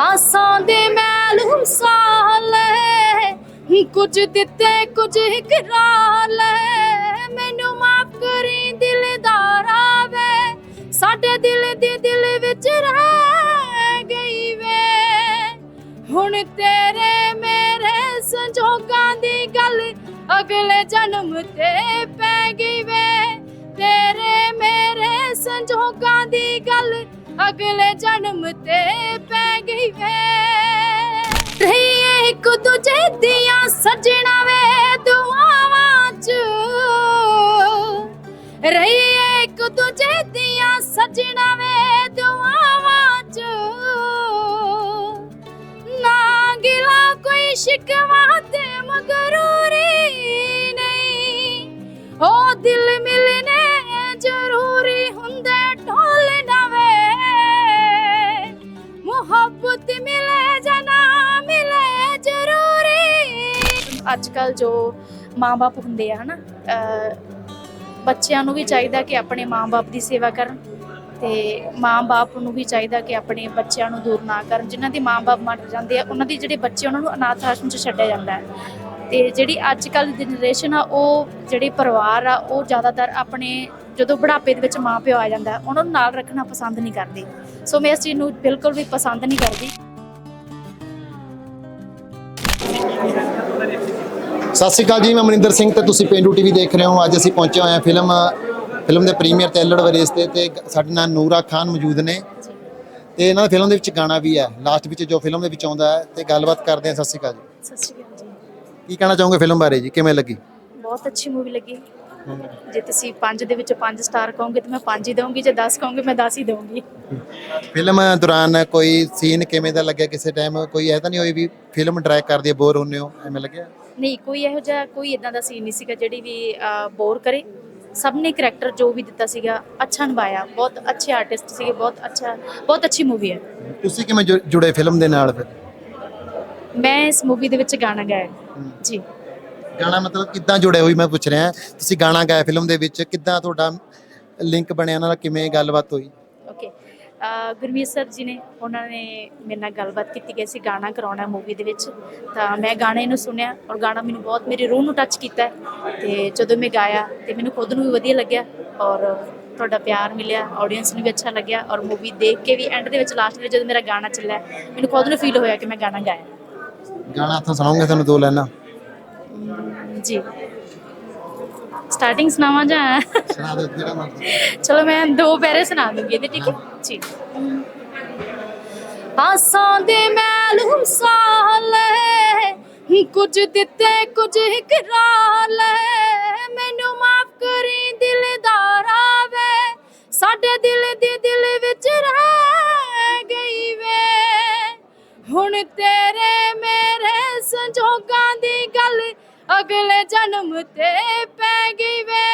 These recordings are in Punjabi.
ਆਸਾਂ ਦੇ ਮੈਲ ਸਾਲੇ ਕੁਝ ਦਿੱਤੇ, ਕੁਝ ਇਕਰਾਰ ਲੈ। ਮੈਨੂੰ ਮਾਫ ਕਰੀ ਦਿਲਦਾਰਾ ਵੇ। ਸਾਡੇ ਦਿਲ ਦੇ ਦਿਲ ਵਿੱਚ ਰਹਿ ਗਈ ਵੇ। ਹੁਣ ਤੇਰੇ ਮੇਰੇ ਸੰਜੋਗਾਂ ਦੀ ਗੱਲ ਅਗਲੇ ਜਨਮ ਤੇ ਪੈ ਗਈ ਵੇ। ਤੇਰੇ ਮੇਰੇ ਸੰਜੋਗਾਂ ਦੀ ਗੱਲ ਅਗਲੇ ਜਨਮ ਤੇ ਪੈ ਗਈ ਵੇ। ਰਹੀਏ ਇੱਕ ਦੂਜੇ ਦੀਆਂ ਸੱਜਣਾ ਵੇ ਦੁਆਵਾਂ ਚ। ਰਹੀਏ ਇੱਕ ਦੂਜੇ ਦੀਆਂ ਸੱਜਣਾ ਵੇ ਦੁਆਵਾਂ ਚ। ਨਾ ਗਿਲਾ ਕੋਈ ਸ਼ਿਕਵਾ ਤੇ ਮਗਰੂਰੀ ਨਹੀਂ। ਉਹ ਦਿਲ ਮਿਲਨੇ ਅੱਜ ਕੱਲ ਜੋ ਮਾਪੇ ਹੁੰਦੇ ਆ, ਹਨਾ, ਅਹ ਬੱਚਿਆਂ ਨੂੰ ਵੀ ਚਾਹੀਦਾ ਕਿ ਆਪਣੇ ਮਾਪੇ ਦੀ ਸੇਵਾ ਕਰਨ ਤੇ ਮਾਪੇ ਨੂੰ ਵੀ ਚਾਹੀਦਾ ਕਿ ਆਪਣੇ ਬੱਚਿਆਂ ਨੂੰ ਦੂਰ ਨਾ ਕਰਨ। ਜਿਨ੍ਹਾਂ ਦੇ ਮਾਪੇ ਮਰ ਜਾਂਦੇ ਆ, ਉਹਨਾਂ ਦੇ ਜਿਹੜੇ ਬੱਚੇ ਉਹਨਾਂ ਨੂੰ ਅਨਾਥ ਆਸ਼ਰਮ 'ਚ ਛੱਡਿਆ ਜਾਂਦਾ ਹੈ। ਤੇ ਜਿਹੜੀ ਅੱਜ ਕੱਲ੍ਹ ਦੀ ਜਨਰੇਸ਼ਨ ਆ, ਉਹ ਜਿਹੜੇ ਪਰਿਵਾਰ ਆ, ਉਹ ਜ਼ਿਆਦਾਤਰ ਆਪਣੇ ਜਦੋਂ ਬੁਢਾਪੇ ਦੇ ਵਿੱਚ ਮਾਂ ਪਿਓ ਆ ਜਾਂਦਾ, ਉਹਨਾਂ ਨੂੰ ਨਾਲ ਰੱਖਣਾ ਪਸੰਦ ਨਹੀਂ ਕਰਦੇ। ਸੋ ਮੈਂ ਇਸ ਚੀਜ਼ ਨੂੰ ਬਿਲਕੁਲ ਵੀ ਪਸੰਦ ਨਹੀਂ ਕਰਦੀ। ਸਤਿ ਸ਼੍ਰੀ ਅਕਾਲ ਜੀ ਮੈਂ ਮਨਿੰਦਰ ਸਿੰਘ ਤੇ ਤੁਸੀਂ ਪੇਂਡੂ ਟੀਵੀ ਦੇਖ ਰਹੇ ਹੋ। ਅੱਜ ਅਸੀਂ ਪਹੁੰਚੇ ਹੋਏ ਹਾਂ ਫਿਲਮ ਫਿਲਮ ਦੇ ਪ੍ਰੀਮੀਅਰ ਤੇ ਅਲੜ ਵਰੇਸ ਤੇ ਤੇ ਸਾਡੇ ਨਾਲ ਨੂਰਾ ਖਾਨ ਮੌਜੂਦ ਨੇ। ਤੇ ਇਹਨਾਂ ਦੀ ਫਿਲਮ ਦੇ ਵਿੱਚ ਗਾਣਾ ਵੀ ਹੈ ਲਾਸਟ ਵਿੱਚ ਜੋ ਫਿਲਮ ਦੇ ਵਿੱਚ ਆਉਂਦਾ ਹੈ ਤੇ ਗੱਲਬਾਤ ਕਰਦੇ ਹਾਂ। ਸਤਿ ਸ਼੍ਰੀ ਅਕਾਲ ਜੀ। ਸਤਿ ਸ਼੍ਰੀ ਅਕਾਲ ਜੀ। ਕੀ ਕਹਿਣਾ ਚਾਹੋਗੇ ਫਿਲਮ ਬਾਰੇ ਜੀ? ਕਿਵੇਂ ਲੱਗੀ? ਬਹੁਤ ਅੱਛੀ ਮੂਵੀ ਲੱਗੀ। ਜੇ ਤੁਸੀਂ 5 ਦੇ ਵਿੱਚ 5 ਸਟਾਰ ਕਹੋਗੇ ਤਾਂ ਮੈਂ 5 ਹੀ ਦਵਾਂਗੀ ਜੇ 10 ਕਹੋਗੇ ਮੈਂ 10 ਹੀ ਦਵਾਂਗੀ ਫਿਲਮ ਦੌਰਾਨ ਕੋਈ ਸੀਨ ਕਿਵੇਂ ਦਾ ਲੱਗਿਆ ਕਿਸੇ ਟਾਈਮ ਕੋਈ ਐ ਤਾਂ ਨਹੀਂ ਹੋਈ ਵੀ ਫਿਲਮ ਡਰਾਈਵ ਕਰਦੀ ਬੋਰ ਹੁੰਨੇ ਹੋ? ਐਵੇਂ ਲੱਗਿਆ? ਨਹੀਂ ਕੋਈ ਇਹੋ ਜਿਹਾ ਕੋਈ ਇਦਾਂ ਦਾ ਸੀਨ ਨਹੀਂ ਸੀਗਾ ਜਿਹੜੀ ਵੀ ਬੋਰ ਕਰੇ। ਸਭ ਨੇ ਕਰੈਕਟਰ ਜੋ ਵੀ ਦਿੱਤਾ ਸੀਗਾ ਅੱਛਾ ਨਿਭਾਇਆ। ਬਹੁਤ ਅੱਛੇ ਆਰਟਿਸਟ ਸੀਗੇ ਬਹੁਤ ਅੱਛਾ ਬਹੁਤ ਅੱਛੀ ਮੂਵੀ ਹੈ। ਤੁਸੀਂ ਕਿਵੇਂ ਜੁੜੇ ਫਿਲਮ ਦੇ ਨਾਲ ਫਿਰ? ਮੈਂ ਇਸ ਮੂਵੀ ਦੇ ਵਿੱਚ ਗਾਣਾ ਗਾਇਆ। ਜੀ। ਗਾਣਾ ਮਤਲਬ ਕਿੱਦਾਂ ਜੁੜੇ ਹੋਈ ਮੈਂ ਪੁੱਛ ਰਿਹਾ ਤੁਸੀਂ ਗਾਣਾ ਗਾਇਆ ਫਿਲਮ ਦੇ ਵਿੱਚ ਕਿੱਦਾਂ ਤੁਹਾਡਾ ਲਿੰਕ ਬਣਿਆ ਨਾਲ ਕਿਵੇਂ ਗੱਲਬਾਤ ਹੋਈ? ਓਕੇ ਗੁਰਮੀਤ ਸਰ ਜੀ ਨੇ ਉਹਨਾਂ ਨੇ ਮੇਰੇ ਨਾਲ ਗੱਲਬਾਤ ਕੀਤੀ ਕਿ ਅਸੀਂ ਗਾਣਾ ਕਰਾਉਣਾ ਮੂਵੀ ਦੇ ਵਿੱਚ। ਤਾਂ ਮੈਂ ਗਾਣੇ ਨੂੰ ਸੁਣਿਆ ਔਰ ਗਾਣਾ ਮੈਨੂੰ ਬਹੁਤ ਮੇਰੀ ਰੂਹ ਨੂੰ ਟੱਚ ਕੀਤਾ। ਤੇ ਜਦੋਂ ਮੈਂ ਗਾਇਆ ਤੇ ਮੈਨੂੰ ਖੁਦ ਨੂੰ ਵੀ ਵਧੀਆ ਲੱਗਿਆ ਔਰ ਤੁਹਾਡਾ ਪਿਆਰ ਮਿਲਿਆ ਆਡੀਅנס ਨੂੰ ਵੀ ਅੱਛਾ ਲੱਗਿਆ ਔਰ ਮੂਵੀ ਦੇਖ ਕੇ ਵੀ ਐਂਡ ਦੇ ਵਿੱਚ ਲਾਸਟ ਵਿੱਚ ਜਦੋਂ ਮੇਰਾ ਗਾਣਾ ਚੱਲਿਆ ਮੈਨੂੰ ਖੁਦ ਨੂੰ ਫੀਲ ਹੋਇਆ ਕਿ ਮੈਂ ਗਾਣਾ ਗਾਇਆ। ਗਾਣਾ ਹੱਥੋਂ ਸੁਣਾਉਂਗੇ ਤੁਹਾਨੂੰ ਦੋ ਲੈਣਾ ਅਮ, ਜੀ ਸਟਾਰਟਿੰਗ ਸੁਣਾਵਾਂ ਜਾਂ ਸੁਣਾ ਦਿਓ ਜਿਹੜਾ ਮਰਜ਼ੀ ਚਲੋ ਮੈਂ ਦੋ ਪੈਰੇ ਸੁਣਾ ਦੂੰਗੀ ਇਹਦੇ ਠੀਕ ਹੈ ਜੀ ਆਸਾਂ ਦੇ ਮੈਲ ਸਾਲੇ ਕੁਝ ਦਿੱਤੇ ਕੁਝ ਇਕਰਾਰ ਲੈ ਮੈਨੂੰ ਮਾਫ ਕਰੀ ਦਿਲਦਾਰਾ ਵੇ ਸਾਡੇ ਦਿਲ ਦੇ ਦਿਲ ਵਿੱਚ ਰਹਿ ਗਈ ਵੇ ਹੁਣ ਤੇਰੇ ਮੇਰੇ ਸੰਜੋਗਾਂ ਦੀ ਗੱਲ ਅਗਲੇ ਜਨਮ ਤੇ ਪੈ ਗਈ ਵੇ।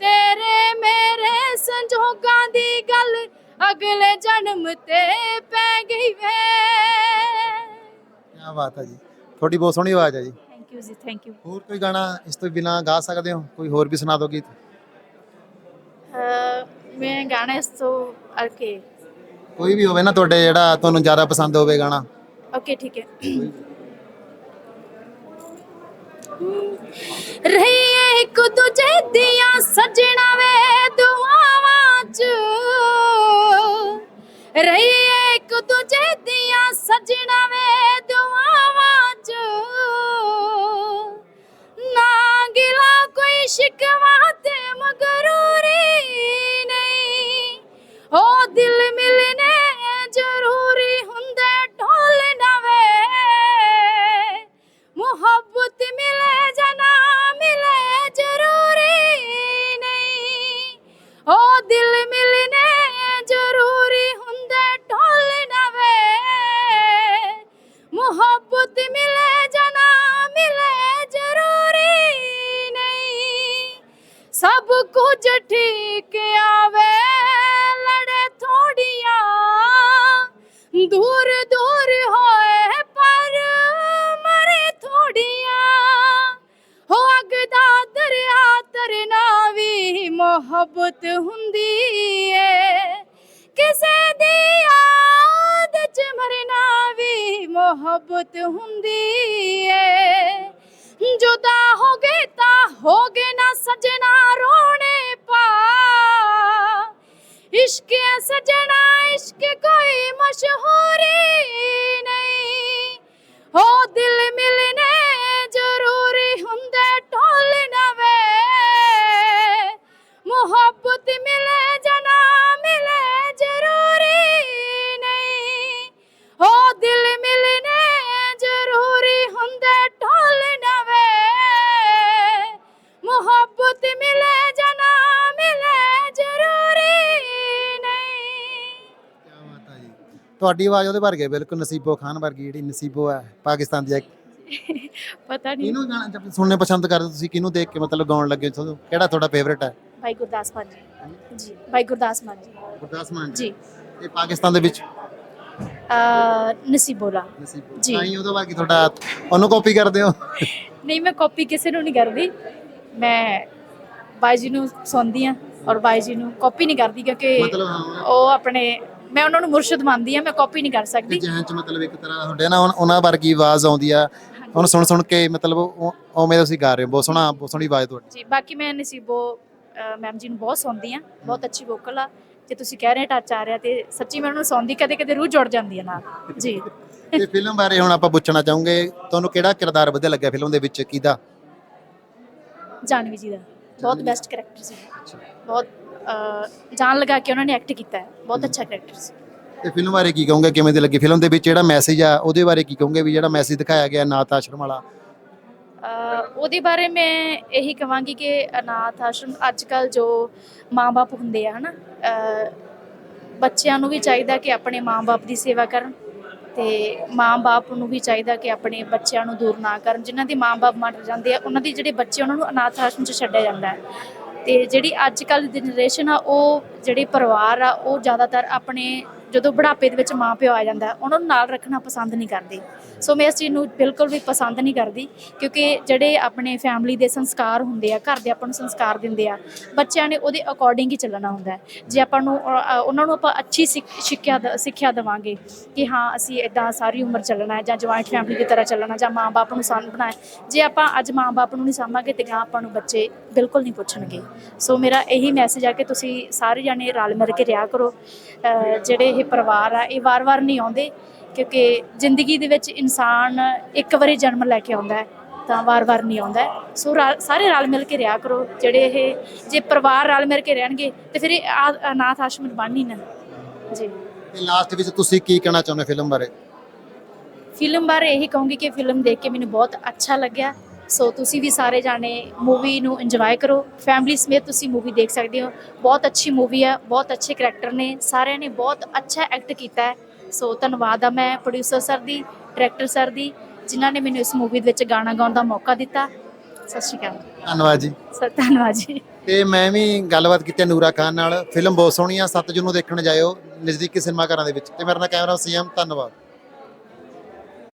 ਤੇਰੇ ਮੇਰੇ ਸੰਜੋਗਾਂ ਦੀ ਗੱਲ ਅਗਲੇ ਜਨਮ ਤੇ ਪੈ ਗਈ ਵੇ। ਕੀ ਬਾਤ ਹੈ ਜੀ। ਤੁਹਾਡੀ ਬਹੁਤ ਸੋਹਣੀ ਆਵਾਜ਼ ਹੈ ਜੀ। ਥੈਂਕ ਯੂ ਜੀ ਥੈਂਕ ਯੂ ਹੋਰ ਕੋਈ ਗਾਣਾ ਇਸ ਤੋਂ ਬਿਨਾ ਗਾ ਸਕਦੇ ਹੋ? ਕੋਈ ਹੋਰ ਵੀ ਸੁਣਾ ਦਿਓ ਗੀਤ। ਮੈਂ ਗਾਣਾ ਇਸ ਤੋਂ ਕੋਈ ਵੀ ਹੋਵੇ ਨਾ ਤੁਹਾਡੇ ਜਿਹੜਾ ਤੁਹਾਨੂੰ ਜ਼ਿਆਦਾ ਪਸੰਦ ਹੋਵੇ ਗਾਣਾ। ਓਕੇ ਠੀਕ ਹੈ। ਰਹੀਏ ਇੱਕ ਦੂਜੇ ਦੀਆਂ ਸੱਜਣਾ ਵੇ ਦੁਆਵਾਂ ਚ। ਰਹੀਏ ਇੱਕ ਦੂਜੇ ਦੀਆਂ ਮੁਹੱਬਤ ਮਿਲੇ ਜਾਂ ਨਾ ਮਿਲੇ, ਜ਼ਰੂਰੀ ਨਹੀਂ। ਸਭ ਕੁਝ ਠੀਕ ਆਵੇ, ਲੜੇ ਥੋੜੀਆਂ। ਦੂਰ ਦੂਰ ਹੋਏ, ਪਰ ਮਰੇ ਥੋੜੀਆਂ। ਹੋ ਅੱਗ ਦਾ ਦਰਿਆ ਤਰਨਾ ਵੀ ਮੁਹੱਬਤ ਮੁਹੱਬਤ ਹੁੰਦੀ ਏ। ਤੁਹਾਡੀ ਆਵਾਜ਼ ਉਹਦੇ ਵਰਗੇ ਬਿਲਕੁਲ ਨਸੀਬੋ ਖਾਨ ਵਰਗੀ ਜਿਹੜੀ ਨਸੀਬੋ ਹੈ ਪਾਕਿਸਤਾਨ ਦੀ ਇੱਕ ਪਤਾ ਨਹੀਂ। ਕਿਹਨੂੰ ਗਾਣਾ ਜਦ ਸੁਣਨੇ ਪਸੰਦ ਕਰਦੇ ਹੋ ਤੁਸੀਂ ਕਿਹਨੂੰ ਦੇਖ ਕੇ ਮਤਲਬ ਗਾਉਣ ਲੱਗੇ ਹੋ? ਤੁਹਾਨੂੰ ਕਿਹੜਾ ਤੁਹਾਡਾ ਫੇਵਰੇਟ ਹੈ? ਭਾਈ ਗੁਰਦਾਸ ਮਾਨ ਜੀ। ਜੀ ਭਾਈ ਗੁਰਦਾਸ ਮਾਨ ਜੀ। ਗੁਰਦਾਸ ਮਾਨ ਜੀ। ਇਹ ਪਾਕਿਸਤਾਨ ਦੇ ਵਿੱਚ? ਅ ਨਸੀਬੋਲਾ। ਨਸੀਬੋ ਜੀ। ਤਾਂ ਹੀ ਉਹਦੇ ਵਰਗੀ ਤੁਹਾਡਾ ਉਹਨੂੰ ਕਾਪੀ ਕਰਦੇ ਹੋ? ਨਹੀਂ ਮੈਂ ਕਾਪੀ ਕਿਸੇ ਨੂੰ ਨਹੀਂ ਕਰਦੀ। ਮੈਂ ਬਾਈ ਜੀ ਨੂੰ ਸੁਣਦੀ ਆ ਔਰ ਬਾਈ ਜੀ ਨੂੰ ਕਾਪੀ ਨਹੀਂ ਕਰਦੀ ਕਿਉਂਕਿ ਉਹ ਆਪਣੇ ਮੈਂ ਉਹਨਾਂ ਨੂੰ ਮੁਰਸ਼ਿਦ ਮੰਨਦੀ ਆ ਮੈਂ ਕਾਪੀ ਨਹੀਂ ਕਰ ਸਕਦੀ। ਜਿਹਨਾਂ ਚ ਮਤਲਬ ਇੱਕ ਤਰ੍ਹਾਂ ਤੁਹਾਡੇ ਨਾ ਉਨ- ਉਹਨਾਂ ਵਰਗੀ ਆਵਾਜ਼ ਆਉਂਦੀ ਆ। ਉਹਨੂੰ ਸੁਣ ਸੁਣ ਕੇ ਮਤਲਬ ਉਹ- ਉਵੇਂ ਤੁਸੀਂ ਗਾ ਰਹੇ ਹੋ ਬਹੁਤ ਸੋਹਣਾ ਬਹੁਤ ਸੋਹਣੀ ਆਵਾਜ਼ ਤੁਹਾਡੀ। ਜੀ ਬਾਕੀ ਮੈਂ ਨਸੀਬੋ ਮੈਮ ਜੀ ਨੂੰ ਬਹੁਤ ਸੁਣਦੀ ਆ ਬਹੁਤ ਅੱਛੀ ਵੋਕਲ ਆ। ਜੇ ਤੁਸੀਂ ਕਹਿ ਰਹੇ ਟੱਚ ਆ ਰਿਹਾ ਤੇ ਸੱਚੀ ਮੈਂ ਉਹਨਾਂ ਨੂੰ ਸੁਣਦੀ ਕਦੇ ਕਦੇ ਰੂਹ ਜੁੜ ਜਾਂਦੀ ਹੈ ਨਾਲ। ਜੀ। ਤੇ ਫਿਲਮ ਬਾਰੇ ਹੁਣ ਆਪਾਂ ਪੁੱਛਣਾ ਚਾਹੂੰਗੇ ਤੁਹਾਨੂੰ ਕਿਹੜਾ ਕਿਰਦਾਰ ਵਧੀਆ ਲੱਗਿਆ ਫਿਲਮ ਦੇ ਵਿੱਚ ਕਿਹਦਾ? ਜਾਨਵੀ ਜੀ ਦਾ ਬਹੁਤ ਬੈਸਟ ਕਰੈਕਟਰ ਸੀ। ਬਹੁਤ ਜਾਨ ਲਗਾ ਕੇ ਉਹਨਾਂ ਨੇ ਐਕਟ ਕੀਤਾ ਹੈ। ਬਹੁਤ ਅੱਛਾ ਕਰੈਕਟਰ ਸੀ। ਤੇ ਫਿਲਮ ਬਾਰੇ ਕੀ ਕਹੋਗੇ? ਕਿਵੇਂ ਦੀ ਲੱਗੀ ਫਿਲਮ ਦੇ ਵਿੱਚ? ਜਿਹੜਾ ਮੈਸੇਜ ਆ ਉਹਦੇ ਬਾਰੇ ਕੀ ਕਹੋਗੇ ਵੀ ਜਿਹੜਾ ਮੈਸੇਜ ਦਿਖਾਇਆ ਗਿਆ ਨਾਥ ਆਸ਼ਰਮ ਵਾਲਾ? ਉਹਦੇ ਬਾਰੇ ਮੈਂ ਇਹੀ ਕਹਾਂਗੀ ਕਿ ਅਨਾਥ ਆਸ਼ਰਮ ਅੱਜ ਕੱਲ ਜੋ ਮਾਪੇ ਹੁੰਦੇ ਆ ਹਨਾ ਬੱਚਿਆਂ ਨੂੰ ਵੀ ਚਾਹੀਦਾ ਕਿ ਆਪਣੇ ਮਾਪੇ ਦੀ ਸੇਵਾ ਕਰਨ ਤੇ ਮਾਪੇ ਨੂੰ ਵੀ ਚਾਹੀਦਾ ਕਿ ਆਪਣੇ ਬੱਚਿਆਂ ਨੂੰ ਦੂਰ ਨਾ ਕਰਨ। ਜਿਨ੍ਹਾਂ ਦੇ ਮਾਪੇ ਮਰ ਜਾਂਦੇ ਆ ਉਹਨਾਂ ਦੇ ਜਿਹੜੇ ਬੱਚੇ ਉਹਨਾਂ ਨੂੰ ਅਨਾਥ ਆਸ਼ਰਮ 'ਚ ਛੱਡਿਆ ਜਾਂਦਾ ਹੈ। ਤੇ ਜਿਹੜੀ ਅੱਜ ਕੱਲ ਦੀ ਜਨਰੇਸ਼ਨ ਆ ਉਹ ਜਿਹੜੇ ਪਰਿਵਾਰ ਆ ਉਹ ਜ਼ਿਆਦਾਤਰ ਆਪਣੇ ਜਦੋਂ ਬੁਢਾਪੇ ਦੇ ਵਿੱਚ ਮਾਂ ਪਿਓ ਆ ਜਾਂਦਾ, ਉਹਨਾਂ ਨੂੰ ਨਾਲ ਰੱਖਣਾ ਪਸੰਦ ਨਹੀਂ ਕਰਦੇ। ਸੋ ਮੈਂ ਇਸ ਚੀਜ਼ ਨੂੰ ਬਿਲਕੁਲ ਵੀ ਪਸੰਦ ਨਹੀਂ ਕਰਦੀ, ਕਿਉਂਕਿ ਜਿਹੜੇ ਆਪਣੇ ਫੈਮਿਲੀ ਦੇ ਸੰਸਕਾਰ ਹੁੰਦੇ ਆ, ਘਰ ਦੇ ਆਪਾਂ ਨੂੰ ਸੰਸਕਾਰ ਦਿੰਦੇ ਆ, ਬੱਚਿਆਂ ਨੇ ਉਹਦੇ ਅਕੋਰਡਿੰਗ ਹੀ ਚੱਲਣਾ ਹੁੰਦਾ ਜੇ ਆਪਾਂ ਨੂੰ ਉਹਨਾਂ ਨੂੰ ਆਪਾਂ ਅੱਛੀ ਸਿੱਖ- ਸਿੱਖਿਆ ਦ- ਸਿੱਖਿਆ ਦੇਵਾਂਗੇ ਕਿ ਹਾਂ, ਅਸੀਂ ਇਦਾਂ ਸਾਰੀ ਉਮਰ ਚੱਲਣਾ ਹੈ ਜਾਂ ਜੁਆਇੰਟ ਫੈਮਿਲੀ ਦੀ ਤਰ੍ਹਾਂ ਚੱਲਣਾ ਜਾਂ ਮਾਂ-ਬਾਪ ਨੂੰ ਸਾਂਭਣਾ ਹੈ ਜੇ ਆਪਾਂ ਅੱਜ ਮਾਂ-ਬਾਪ ਨੂੰ ਨਹੀਂ ਸਾਂਭਾਂਗੇ ਤੇ ਆਪਾਂ ਨੂੰ ਬੱਚੇ ਬਿਲਕੁਲ ਨਹੀਂ ਪੁੱਛਣਗੇ। ਸੋ ਮੇਰਾ ਇਹੀ ਮੈਸੇਜ ਆ ਕਿ ਤੁਸੀਂ ਸਾਰੇ ਜਾਣੇ ਰਲ ਮਿਲ ਕੇ ਰਿਹਾ ਕਰੋ। ਜਿਹੜੇ ਇਹ ਪਰਿਵਾਰ ਆ ਇਹ ਵਾਰ-ਵਾਰ ਨਹੀਂ ਆਉਂਦੇ ਕਿਉਂਕਿ ਜ਼ਿੰਦਗੀ ਦੇ ਵਿੱਚ ਇਨਸਾਨ ਇੱਕ ਵਾਰੀ ਜਨਮ ਲੈ ਕੇ ਆਉਂਦਾ ਹੈ ਤਾਂ ਵਾਰ-ਵਾਰ ਨਹੀਂ ਆਉਂਦਾ। ਸੋ ਸਾਰੇ ਰਲ ਮਿਲ ਕੇ ਰਿਹਾ ਕਰੋ ਜਿਹੜੇ ਇਹ ਜੇ ਪਰਿਵਾਰ ਰਲ ਮਿਲ ਕੇ ਰਹਿਣਗੇ ਤੇ ਫਿਰ ਇਹ ਅਨਾਥ ਆਸ਼ਰਮ ਬਣ ਹੀ ਨਾ। ਜੀ। ਤੇ ਲਾਸਟ ਵਿੱਚ ਤੁਸੀਂ ਕੀ ਕਹਿਣਾ ਚਾਹੁੰਦੇ ਫਿਲਮ ਬਾਰੇ? ਫਿਲਮ ਬਾਰੇ ਇਹੀ ਕਹੂੰਗੀ ਕਿ ਫਿਲਮ ਦੇਖ ਕੇ ਮੈਨੂੰ ਬਹੁਤ ਅੱਛਾ ਲੱਗਿਆ। ਸੋ ਤੁਸੀਂ ਵੀ ਸਾਰੇ ਜਾਣੇ ਮੂਵੀ ਨੂੰ ਇੰਜੋਏ ਕਰੋ। ਫੈਮਿਲੀ ਸਮੇਤ ਤੁਸੀਂ ਮੂਵੀ ਦੇਖ ਸਕਦੇ ਹੋ। ਬਹੁਤ ਅੱਛੀ ਮੂਵੀ ਹੈ ਬਹੁਤ ਅੱਛੇ ਕਰੈਕਟਰ ਨੇ। ਸਾਰਿਆਂ ਨੇ ਬਹੁਤ ਅੱਛਾ ਐਕਟ ਕੀਤਾ ਹੈ। ਸੋ ਧੰਨਵਾਦ ਆ ਮੈਂ ਪ੍ਰੋਡਿਊਸਰ ਸਰ ਦੀ ਡਾਇਰੈਕਟਰ ਸਰ ਦੀ ਜਿਨ੍ਹਾਂ ਨੇ ਮੈਨੂੰ ਇਸ ਮੂਵੀ ਦੇ ਵਿੱਚ ਗਾਣਾ ਗਾਉਣ ਦਾ ਮੌਕਾ ਦਿੱਤਾ। ਸਤਿ ਸ਼੍ਰੀ ਅਕਾਲ। ਧੰਨਵਾਦ ਜੀ। ਸਰ ਧੰਨਵਾਦ ਜੀ। ਤੇ ਮੈਂ ਵੀ ਗੱਲਬਾਤ ਕੀਤੀ ਨੂਰਾ ਖਾਨ ਨਾਲ। ਫਿਲਮ ਬਹੁਤ ਸੋਹਣੀ ਆ 7 ਜੂਨ ਨੂੰ ਦੇਖਣ ਜਾਇਓ ਨਜ਼ਦੀਕੀ ਸਿਨੇਮਾ ਘਰਾਂ ਦੇ ਵਿੱਚ। ਤੇ ਮੇਰਾ ਨਾਮ ਕੈਮਰਾ ਸੀਐਮ ਧੰਨਵਾਦ।